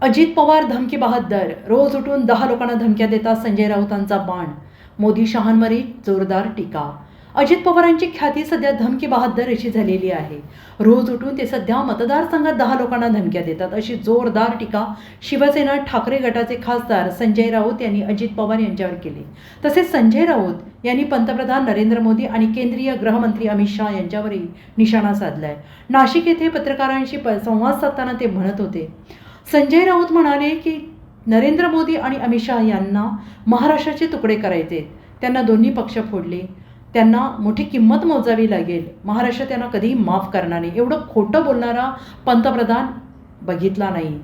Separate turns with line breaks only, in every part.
अजित पवार धमकी बहाद्दर रोज उठून दहा लोकांना धमक्या देतात संजय राऊतांचा बाण. मोदी शहांवरील जोरदार टीका. अजित पवारांची ख्याती सध्या धमकी बहाद्दर अशी झालेली आहे. रोज उठून ते सध्या मतदारसंघात दहा लोकांना धमक्या देतात अशी जोरदार टीका शिवसेना ठाकरे गटाचे खासदार संजय राऊत यांनी अजित पवार यांच्यावर केली. तसेच संजय राऊत यांनी पंतप्रधान नरेंद्र मोदी आणि केंद्रीय गृहमंत्री अमित शहा यांच्यावरही निशाणा साधलाय. नाशिक येथे पत्रकारांशी प- संवाद साधताना ते म्हणत होते संजय राऊत म्हणाले की नरेंद्र मोदी आणि अमित शहा यांना महाराष्ट्राचे तुकडे करायचे. त्यांना दोन्ही पक्ष फोडले. त्यांना मोठी किंमत मोजावी लागेल. महाराष्ट्र त्यांना कधीही माफ करणार नाही. एवढं खोटं बोलणारा पंतप्रधान बघितला नाही.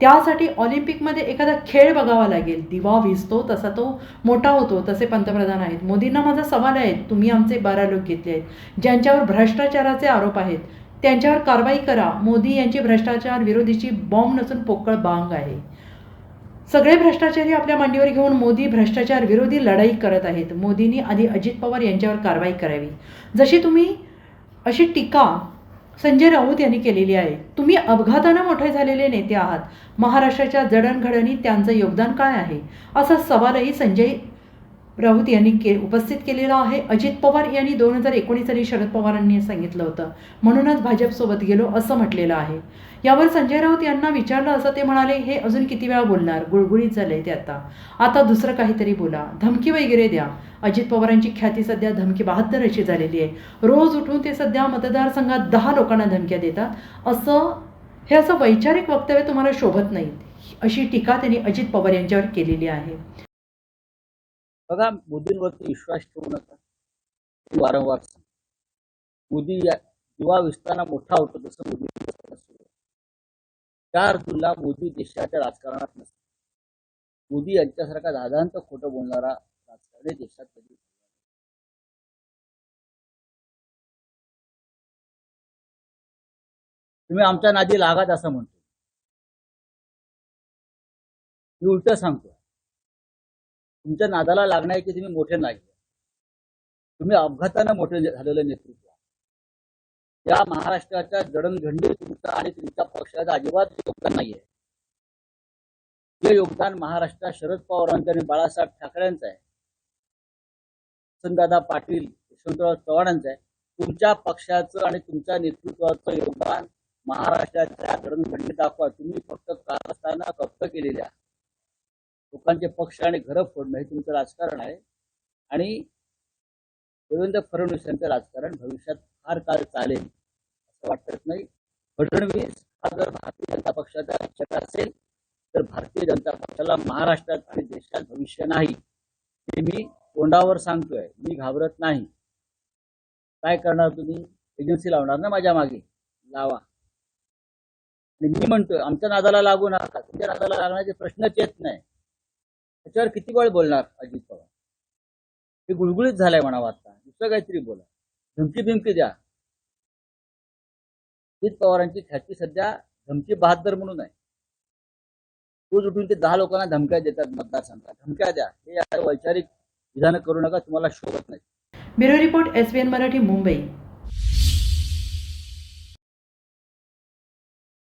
त्यासाठी ऑलिम्पिकमध्ये एखादा खेळ बघावा लागेल. दिवा विजतो तसा तो मोठा होतो तसे पंतप्रधान आहेत. मोदींना माझा सवाल आहे तुम्ही आमचे बारा लोक घेतले आहेत. ज्यांच्यावर भ्रष्टाचाराचे आरोप आहेत त्यांच्यावर कारवाई करा. मोदी यांची भ्रष्टाचार विरोधीची बॉम्ब नसून पोकळ बांग आहे. सगळे भ्रष्टाचारी आपल्या मांडीवर घेऊन मोदी भ्रष्टाचार विरोधी लढाई करत आहेत. मोदींनी आधी अजित पवार यांच्यावर कारवाई करावी. जशी तुम्ही अशी टीका संजय राऊत यांनी केलेली आहे तुम्ही अपघातानं मोठे झालेले नेते आहात. महाराष्ट्राच्या जडणघडणीत त्यांचं योगदान काय आहे? असा सवालही संजय राऊत यांनी के उपस्थित केलेला आहे. अजित पवार यांनी दोन हजार एकोणीस साली शरद पवारांनी सांगितलं होतं. म्हणूनच भाजपसोबत गेलो असं म्हटलेलं आहे. यावर संजय राऊत यांना विचारलं असं ते म्हणाले हे अजून किती वेळा बोलणार? गुळगुळीत झालंय ते आता. आता दुसरं काहीतरी बोला. धमकी वगैरे द्या. अजित पवारांची ख्याती सध्या धमकी बहात्तर अशी झालेली आहे. रोज उठून ते सध्या मतदारसंघात दहा लोकांना धमक्या देतात. असं हे असं वैचारिक वक्तव्य तुम्हाला शोभत नाही अशी टीका त्यांनी अजित पवार यांच्यावर केलेली आहे.
बघा मोदींवरती विश्वास ठेवू नका. वारंवार मोदी या युवा मोठा होतो तसं मोदी चार तुला मोदी देशाच्या राजकारणात नसतो. मोदी यांच्यासारखा दादांत खोटं बोलणारा राजकारणी देशात कधी तुम्ही आमच्या नादी लागात असं म्हणतो. मी उलट सांगतो तुमच्या नादाला लागणार की तुम्ही मोठे नाही तुम्ही अपघातानं मोठे झालेलं नेतृत्व या महाराष्ट्राच्या जडणघंडी तुमचा आणि तुमच्या पक्षाचा अजिबात योगदान नाहीये. हे योगदान महाराष्ट्रात शरद पवारांचं आणि बाळासाहेब ठाकरेंचं आहे. वसंतदादा पाटील यशवंतराव चव्हाणांचं आहे. तुमच्या पक्षाचं आणि तुमच्या नेतृत्वाचं योगदान महाराष्ट्राच्या जडणघंडी दाखवा. तुम्ही फक्त कारस्थाना कप्त केलेल्या लोकांचे पक्ष आणि घरं फोडणं हे तुमचं राजकारण आहे. आणि देवेंद्र फडणवीस यांचं राजकारण भविष्यात फार काळ चालेल असं वाटत नाही. फडणवीस हा जर भारतीय जनता पक्षाचा पक्षाचा असेल तर भारतीय जनता पक्षाला महाराष्ट्रात आणि देशात भविष्य नाही. हे मी तोंडावर सांगतोय मी घाबरत नाही. काय करणार तुम्ही? एजन्सी लावणार ना माझ्या मागे? लावा. आणि मी म्हणतोय आमच्या नादाला लागू नका. तुमच्या नादाला लागण्याचे प्रश्नच येत नाही. त्याच्यावर किती वेळ बोलणार अजित पवार? हे गुळगुळीत झालंय म्हणावं आता दुसरं काहीतरी बोला. धमकी भिमकी द्या. अजित पवारांची ख्याती सध्या धमकी बहादर म्हणून आहे. रोज उठून ते दहा लोकांना धमक्या देतात मतदारसंघात. धमक्या द्या. हे वैचारिक विधानं करू नका तुम्हाला शोभत नाही.
Bureau report S Marathi Mumbai.